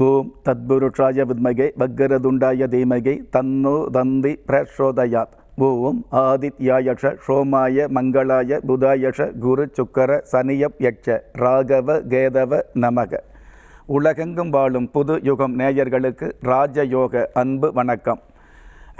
ஓம் தத்புருஷாய வித்மகை வக்கரதுண்டாய தீமகை தன்னோ தந்தி பிரசோதயாத் ஓம் ஆதித்யாயஷ சோமாய மங்களாய புதாயஷ குரு சுக்கர சனியப் யட்ச ராகவ கேதவ நமக உலகெங்கும் வாழும் புது யுகம் நேயர்களுக்கு ராஜயோக அன்பு வணக்கம்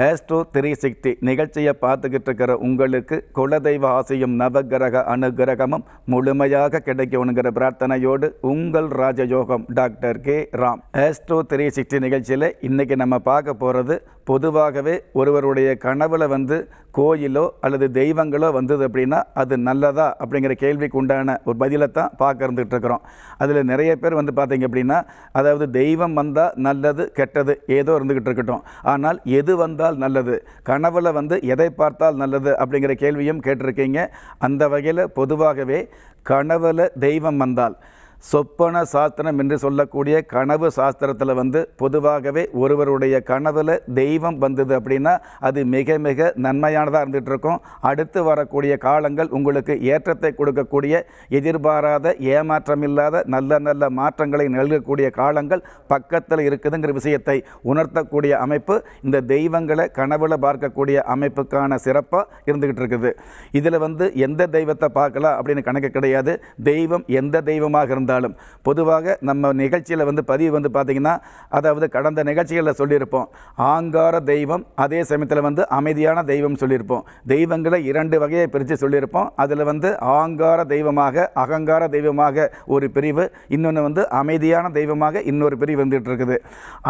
ஆஸ்ட்ரோ த்ரீ சிக்ஸ்டி நிகழ்ச்சியை பார்த்துக்கிட்டு இருக்கிற உங்களுக்கு குலதெய்வ ஆசையும் நவகிரக அனுகிரகமும் முழுமையாக கிடைக்கணுங்கிற பிரார்த்தனையோடு உங்கள் ராஜயோகம் doctor K. Ram. Astro three sixty நிகழ்ச்சியில் இன்றைக்கி நம்ம பார்க்க போகிறது பொதுவாகவே ஒருவருடைய கனவுல வந்து கோயிலோ அல்லது தெய்வங்களோ வந்தது அப்படின்னா அது நல்லதா அப்படிங்கிற கேள்விக்கு உண்டான ஒரு பதிலை தான் பார்க்க இருந்துகிட்டு இருக்கிறோம் அதில் நிறைய பேர் வந்து பார்த்தீங்க அப்படின்னா அதாவது தெய்வம் வந்தால் நல்லது கெட்டது ஏதோ இருந்துக்கிட்டு இருக்கட்டும் ஆனால் எது வந்தால் நல்லது. கனவுல வந்து எதை பார்த்தால் நல்லது அப்படிங்கிற கேள்வியும் கேட்டிருக்கீங்க. அந்த வகையில் பொதுவாகவே கனவுல தெய்வம் வந்தால் சொப்பன சாஸ்திரம் என்று சொல்லக்கூடிய கனவு சாஸ்திரத்தில் வந்து பொதுவாகவே ஒருவருடைய கனவில் தெய்வம் வந்தது அப்படின்னா அது மிக மிக நன்மையானதாக இருந்துகிட்டு இருக்கும் அடுத்து வரக்கூடிய காலங்கள் உங்களுக்கு ஏற்றத்தை கொடுக்கக்கூடிய எதிர்பாராத ஏமாற்றமில்லாத நல்ல நல்ல மாற்றங்களை நல்கக்கூடிய காலங்கள் பக்கத்தில் இருக்குதுங்கிற விஷயத்தை உணர்த்தக்கூடிய அமைப்பு இந்த தெய்வங்களை கனவுல பார்க்கக்கூடிய அமைப்புக்கான சிறப்பாக இருந்துகிட்டு இருக்குது இதில் வந்து எந்த தெய்வத்தை பார்க்கலாம் அப்படின்னு கணக்கு கிடையாது. தெய்வம் எந்த தெய்வமாக இருந்தால் இருந்தாலும் பொதுவாக நம்ம நிகழ்ச்சியில் வந்து பதிவு வந்து பார்த்திங்கன்னா அதாவது கடந்த நிகழ்ச்சிகளில் சொல்லியிருப்போம். ஆங்கார தெய்வம் அதே சமயத்தில் வந்து அமைதியான தெய்வம் சொல்லியிருப்போம். தெய்வங்களை இரண்டு வகையை பிரித்து சொல்லியிருப்போம். அதில் வந்து ஆங்கார தெய்வமாக அகங்கார தெய்வமாக ஒரு பிரிவு இன்னொன்று வந்து அமைதியான தெய்வமாக இன்னொரு பிரிவு வந்துட்டு இருக்குது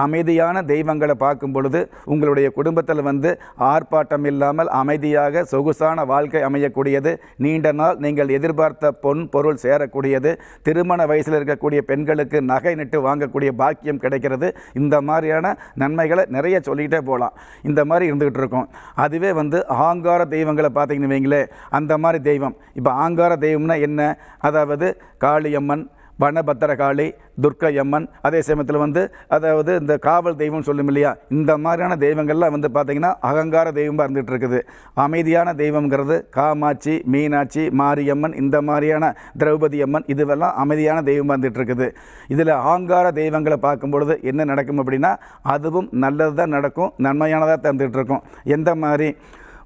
அமைதியான தெய்வங்களை பார்க்கும் பொழுது உங்களுடைய குடும்பத்தில் வந்து ஆர்ப்பாட்டம் இல்லாமல் அமைதியாக சொகுசான வாழ்க்கை அமையக்கூடியது நீண்ட நாள் நீங்கள் எதிர்பார்த்த பொன் பொருள் சேரக்கூடியது திருமண வயசில் இருக்கக்கூடிய பெண்களுக்கு நகை நட்டு வாங்கக்கூடிய பாக்கியம் கிடைக்கிறது. இந்த மாதிரியான நன்மைகளை நிறைய சொல்லிக்கிட்டே போகலாம். இந்த மாதிரி இருந்துக்கிட்டு இருக்கும். அதுவே வந்து ஆங்கார தெய்வங்களை பார்த்தீங்கன்னு வைங்களேன். அந்த மாதிரி தெய்வம். இப்போ ஆங்கார தெய்வம்னா என்ன? அதாவது காளியம்மன் வனபத்திரகாளி துர்க்கையம்மன் அதே சமயத்தில் வந்து அதாவது இந்த காவல் தெய்வம் சொல்லும் இல்லையா இந்த மாதிரியான தெய்வங்கள்லாம் வந்து பார்த்திங்கன்னா அகங்கார தெய்வமாக இருந்துகிட்டு இருக்குது அமைதியான தெய்வங்கிறது காமாட்சி மீனாட்சி மாரியம்மன் இந்த மாதிரியான திரௌபதி அம்மன் இதுவெல்லாம் அமைதியான தெய்வமாக இருந்துகிட்டு இருக்குது இதில் ஆங்கார தெய்வங்களை பார்க்கும் பொழுது என்ன நடக்கும் அப்படின்னா அதுவும் நல்லது தான் நடக்கும் நன்மையானதாக தந்துகிட்டு இருக்கும் எந்த மாதிரி?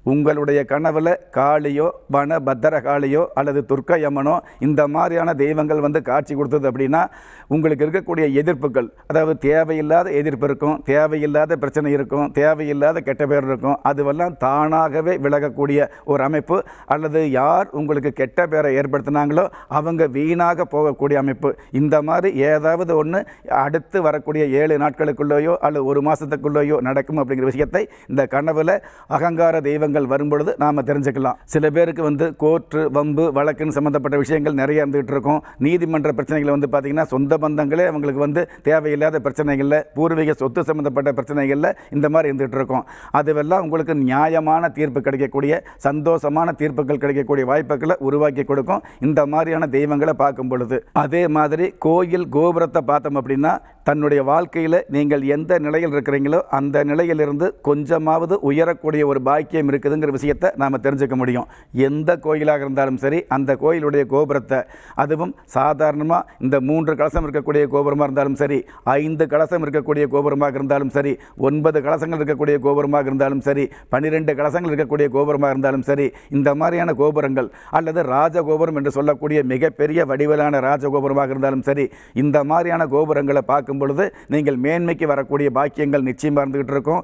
உங்களுடைய கனவில் காளியோ வன பத்திரகாளியோ அல்லது துர்க்கயமனோ இந்த மாதிரியான தெய்வங்கள் வந்து காட்சி கொடுத்தது அப்படின்னா உங்களுக்கு இருக்கக்கூடிய எதிர்ப்புகள் அதாவது தேவையில்லாத எதிர்ப்பு இருக்கும் தேவையில்லாத பிரச்சனை இருக்கும் தேவையில்லாத கெட்ட பேர் இருக்கும் அதுவெல்லாம் தானாகவே விலகக்கூடிய ஒரு அமைப்பு. அல்லது யார் உங்களுக்கு கெட்ட பேரை ஏற்படுத்தினாங்களோ அவங்க வீணாக போகக்கூடிய அமைப்பு. இந்த மாதிரி ஏதாவது ஒன்று அடுத்து வரக்கூடிய ஏழு நாட்களுக்குள்ளேயோ அல்லது ஒரு மாதத்துக்குள்ளேயோ நடக்கும் அப்படிங்கிற விஷயத்தை இந்த கனவில் அகங்கார தெய்வங்கள் விஷயங்கள் வரும்பொழுது நாம் தெரிஞ்சுக்கலாம். சில பேருக்கு வந்து கோர்ட்டு வம்பு வழக்குன்னு சம்மந்தப்பட்ட விஷயங்கள் நிறைய இருந்துகிட்டு இருக்கும். நீதிமன்ற பிரச்சனைகள் வந்து பார்த்திங்கன்னா சொந்த பந்தங்களே அவங்களுக்கு வந்து தேவையில்லாத பிரச்சனைகளில் பூர்வீக சொத்து சம்மந்தப்பட்ட பிரச்சனைகளில் இந்த மாதிரி இருந்துகிட்டு இருக்கும். அதுவெல்லாம் உங்களுக்கு நியாயமான தீர்ப்பு கிடைக்கக்கூடிய சந்தோஷமான தீர்ப்புகள் கிடைக்கக்கூடிய வாய்ப்புகளை உருவாக்கி கொடுக்கும் இந்த மாதிரியான தெய்வங்களை பார்க்கும் பொழுது. அதே மாதிரி கோயில் கோபுரத்தை பார்த்தோம் அப்படின்னா தன்னுடைய வாழ்க்கையில் நீங்கள் எந்த நிலையில் இருக்கிறீங்களோ அந்த நிலையிலிருந்து கொஞ்சமாவது உயரக்கூடிய ஒரு பாக்கியம் இருக்குதுங்கிற விஷயத்தை நாம் தெரிஞ்சுக்க முடியும். எந்த கோயிலாக இருந்தாலும் சரி அந்த கோயிலுடைய கோபுரத்தை அதுவும் சாதாரணமாக இந்த மூன்று கலசம் இருக்கக்கூடிய கோபுரமாக இருந்தாலும் சரி ஐந்து கலசம் இருக்கக்கூடிய கோபுரமாக இருந்தாலும் சரி ஒன்பது கலசங்கள் இருக்கக்கூடிய கோபுரமாக இருந்தாலும் சரி பன்னிரெண்டு கலசங்கள் இருக்கக்கூடிய கோபுரமாக இருந்தாலும் சரி இந்த மாதிரியான கோபுரங்கள் அல்லது ராஜகோபுரம் என்று சொல்லக்கூடிய மிகப்பெரிய வடிவிலான ராஜகோபுரமாக இருந்தாலும் சரி இந்த மாதிரியான கோபுரங்களை பார்க்கும் பொழுது நீங்கள் மேன்மைக்கு வரக்கூடிய பாக்கியங்கள் நிச்சயமாக இருந்துகிட்டு இருக்கும்.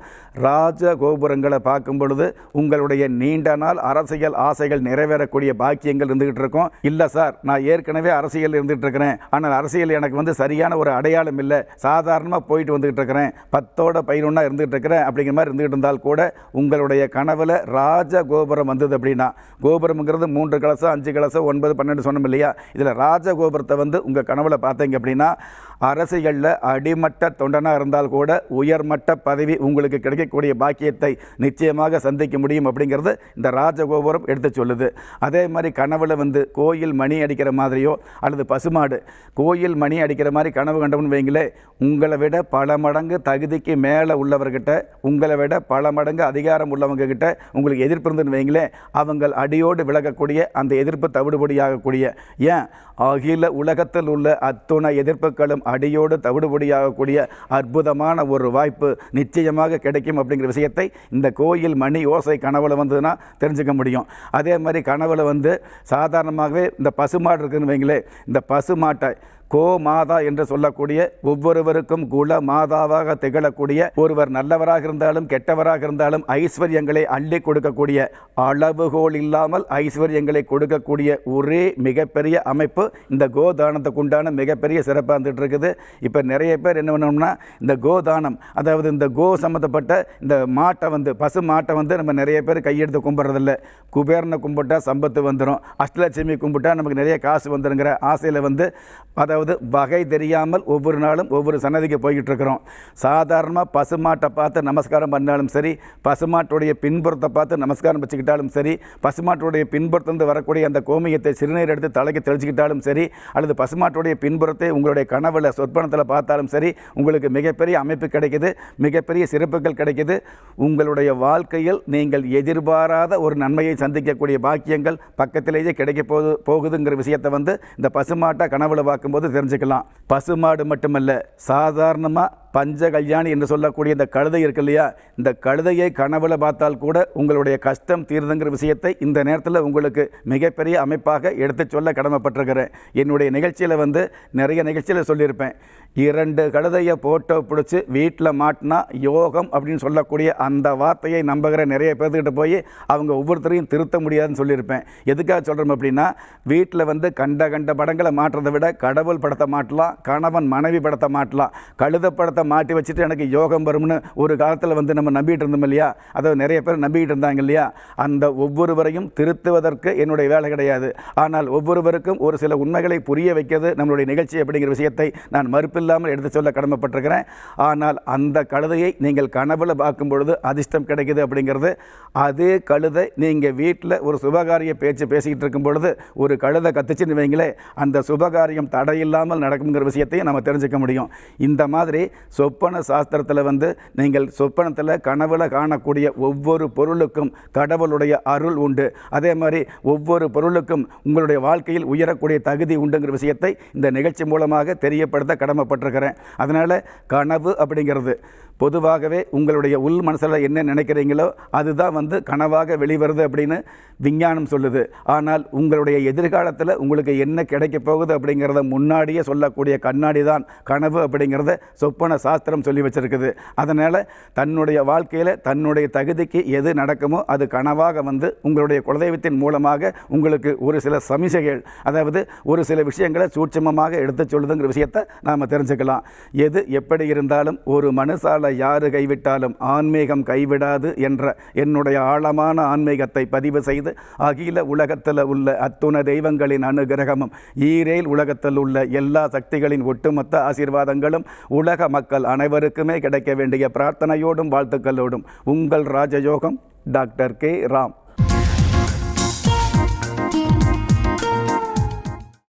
ராஜ கோபுரங்களை பார்க்கும் பொழுது உங்களுடைய நீண்ட நாள் அரசியல் ஆசைகள் நிறைவேறக்கூடிய பாக்கியங்கள் இருந்துகிட்டு இருக்கும். இல்லை சார் நான் ஏற்கனவே அரசியல் இருந்துகிட்டு இருக்கிறேன். ஆனால் அரசியல் எனக்கு வந்து சரியான ஒரு அடையாளம் இல்லை. சாதாரணமாக போயிட்டு வந்துகிட்டு இருக்கிறேன். பத்தோட பதினொன்னா இருந்துகிட்டு இருக்கிறேன் அப்படிங்கிற மாதிரி இருந்துகிட்டு இருந்தால் கூட உங்களுடைய கனவில் ராஜ கோபுரம் வந்தது அப்படின்னா கோபுரம்ங்கிறது மூன்று கலசம் அஞ்சு கலசம் ஒன்பது பன்னெண்டு சொன்னோம் இல்லையா? இதில் ராஜ கோபுரத்தை வந்து உங்கள் கனவில் பார்த்தீங்க அப்படின்னா அரசியலில் அடிமட்ட தொண்டனாக இருந்தால் கூட உயர்மட்ட பதவி உங்களுக்கு கிடைக்கக்கூடிய பாக்கியத்தை நிச்சயமாக சந்திக்க முடியும். முடியும் அப்படிங்கிறத இந்த ராஜகோபுரம் எடுத்து சொல்லுது. அதே மாதிரி கனவுல வந்து கோயில் மணி அடிக்கிற மாதிரியோ அல்லது பசுமாடு கோயில் மணி அடிக்கிற மாதிரி கனவு கண்டவன் வைங்களே உங்களை விட பல மடங்கு தகுதிக்கு மேலே உள்ளவர்கிட்ட உங்களை விட பல மடங்கு அதிகாரம் உள்ளவங்க கிட்ட உங்களுக்கு எதிர்ப்பு இருந்துன்னு வைங்களே அவங்க அடியோடு விலகக்கூடிய அந்த எதிர்ப்பு தவிடுபடியாகக்கூடிய ஏன்? அகில உலகத்தில் உள்ள அத்துணை எதிர்ப்புகளும் அடியோடு தவிடுபடியாகக்கூடிய அற்புதமான ஒரு வாய்ப்பு நிச்சயமாக கிடைக்கும் அப்படிங்கிற விஷயத்தை இந்த கோயில் மணி ஓசை கனவில் வந்ததுன்னா தெரிஞ்சுக்க முடியும். அதே மாதிரி கனவில் வந்து சாதாரணமாகவே இந்த பசுமாடு இருக்குதுன்னு வைங்களேன் இந்த பசுமாட்டை கோ மாதா என்று சொல்லக்கூடிய ஒவ்வொருவருக்கும் குல மாதாவாக திகழக்கூடிய ஒருவர் நல்லவராக இருந்தாலும் கெட்டவராக இருந்தாலும் ஐஸ்வர்யங்களை அள்ளி கொடுக்கக்கூடிய அளவுகோல் இல்லாமல் ஐஸ்வர்யங்களை கொடுக்கக்கூடிய ஒரே மிகப்பெரிய அமைப்பு இந்த கோதானத்துக்கு உண்டான மிகப்பெரிய சிறப்பாக இருந்துட்டு இருக்குது இப்போ நிறைய பேர் என்ன பண்ணணும்னா இந்த கோதானம் அதாவது இந்த கோ சம்மந்தப்பட்ட இந்த மாட்டை வந்து பசு மாட்டை வந்து நம்ம நிறைய பேர் கையெடுத்து கும்பிட்றதில்ல. குபேரனை கும்பிட்டா சம்பத்து வந்துடும் அஷ்டலட்சுமி கும்பிட்டா நமக்கு நிறைய காசு வந்துருங்கிற ஆசையில் வந்து அதாவது வகை தெரியாமல் ஒவ்வொரு நாளும் ஒவ்வொரு சன்னதிக்கு போய்கிட்டு இருக்கிறோம் சாதாரணமாக பசுமாட்டை பார்த்து நமஸ்காரம் பண்ணாலும் சரி பசுமாட்டுடைய பின்புறத்தை பார்த்து நமஸ்காரம் வச்சுக்கிட்டாலும் சரி பசுமாட்டுடைய பின்புறத்திலிருந்து வரக்கூடிய அந்த கோமியத்தை சிறுநீர் எடுத்து தலைக்கு தெளிச்சுக்கிட்டாலும் சரி அல்லது பசுமாட்டுடைய பின்புறத்தை உங்களுடைய கனவுல சொற்பனத்தில் பார்த்தாலும் சரி உங்களுக்கு மிகப்பெரிய அமைப்பு கிடைக்குது மிகப்பெரிய சிறப்புகள் கிடைக்குது. உங்களுடைய வாழ்க்கையில் நீங்கள் எதிர்பாராத ஒரு நன்மையை சந்திக்கக்கூடிய பாக்கியங்கள் பக்கத்திலேயே கிடைக்க போகுது போகுதுங்கிற விஷயத்தை வந்து இந்த பசுமாட்டை கனவுல பார்க்கும்போது தெரிஞ்சுக்கலாம். பசுமாடு மட்டுமல்ல சாதாரணமாக பஞ்ச கல்யாணி என்று சொல்லக்கூடிய இந்த கழுதை இருக்கு இல்லையா? இந்த கழுதையை கனவுல பார்த்தால் கூட உங்களுடைய கஷ்டம் தீர்ந்துங்கிற விஷயத்தை இந்த நேரத்தில் உங்களுக்கு மிகப்பெரிய அமைப்பாக எடுத்து சொல்ல கடமைப்பட்டிருக்கிறேன். என்னுடைய நிகழ்ச்சியில் வந்து நிறைய நிகழ்ச்சியில் சொல்லியிருப்பேன். இரண்டு கழுதையை போட்டோ பிடிச்சி வீட்டில் மாட்டினா யோகம் அப்படின்னு சொல்லக்கூடிய அந்த வார்த்தையை நம்புகிற நிறைய பேர்த்துக்கிட்ட போய் அவங்க ஒவ்வொருத்தரையும் திருத்த முடியாதுன்னு சொல்லியிருப்பேன். எதுக்காக சொல்கிறோம் அப்படின்னா வீட்டில் வந்து கண்ட கண்ட படங்களை மாட்டுறதை விட கடவுள் படத்தை மாட்டலாம் கணவன் மனைவி படத்தை மாட்டலாம் கழுத படத்தை மாட்டி வச்சுட்டு எனக்கு யோகம் வரும்னு ஒரு காலத்தில் வந்து நம்ம நம்பிட்டு இருந்தோம் இல்லையா? அதை நிறைய பேர் நம்பிக்கிட்டு இருந்தாங்க இல்லையா? அந்த ஒவ்வொருவரையும் திருத்துவதற்கு என்னுடைய வேலை கிடையாது. ஆனால் ஒவ்வொருவருக்கும் ஒரு சில உண்மைகளை புரிய வைக்கிறது நம்மளுடைய நிகழ்ச்சி அப்படிங்கிற விஷயத்தை நான் மறுப்பில்லாமல் எடுத்து சொல்ல கடமைப்பட்டிருக்கிறேன். ஆனால் அந்த கழுதையை நீங்கள் கனவுல பார்க்கும் பொழுது அதிர்ஷ்டம் கிடைக்குது அப்படிங்கிறது அதே கழுதை நீங்கள் வீட்டில் ஒரு சுபகாரிய பேச்சு பேசிக்கிட்டு இருக்கும் பொழுது ஒரு கழுதை கத்துச்சுன்னு வைங்களே அந்த சுபகாரியம் தடையில்லாமல் நடக்குங்கிற விஷயத்தையும் நம்ம தெரிஞ்சுக்க முடியும். இந்த மாதிரி சொப்பன சாஸ்திரத்தில் வந்து நீங்கள் சொப்பனத்தில் கனவுல காணக்கூடிய ஒவ்வொரு பொருளுக்கும் கடவுளுடைய அருள் உண்டு. அதே மாதிரி ஒவ்வொரு பொருளுக்கும் உங்களுடைய வாழ்க்கையில் உயரக்கூடிய தகுதி உண்டுங்கிற விஷயத்தை இந்த நிகழ்ச்சி மூலமாக தெரியப்படுத்த கடமைப்பட்டிருக்கிறேன். அதனால் கனவு அப்படிங்கிறது பொதுவாகவே உங்களுடைய உள் மனசில் என்ன நினைக்கிறீங்களோ அதுதான் வந்து கனவாக வெளிவருது அப்படின்னு விஞ்ஞானம் சொல்லுது. ஆனால் உங்களுடைய எதிர்காலத்தில் உங்களுக்கு என்ன கிடைக்க போகுது அப்படிங்கிறத முன்னாடியே சொல்லக்கூடிய கண்ணாடி தான் கனவு அப்படிங்கிறத சொப்பன சாஸ்திரம் சொல்லி வச்சிருக்குது. அதனால் தன்னுடைய வாழ்க்கையில் தன்னுடைய தகுதிக்கு எது நடக்குமோ அது கனவாக வந்து உங்களுடைய குலதெய்வத்தின் மூலமாக உங்களுக்கு ஒரு சில சமிசைகள் அதாவது ஒரு சில விஷயங்களை சூட்சமமாக எடுத்துச் சொல்லுதுங்கிற விஷயத்தை நாம் தெரிஞ்சுக்கலாம். எது எப்படி இருந்தாலும் ஒரு மனுஷால் யாரு கைவிட்டாலும் ஆன்மீகம் கைவிடாது என்ற என்னுடைய ஆழமான ஆன்மீகத்தை பதிவு செய்து அகில உலகத்தில் உள்ள அத்துண தெய்வங்களின் அனுகிரகமும் ஈரேல் உலகத்தில் உள்ள எல்லா சக்திகளின் ஒட்டுமொத்த ஆசீர்வாதங்களும் உலக மக்கள் அனைவருக்குமே கிடைக்க வேண்டிய பிரார்த்தனையோடும் வாழ்த்துக்களோடும் உங்கள் ராஜயோகம் டாக்டர் கே. ராம்.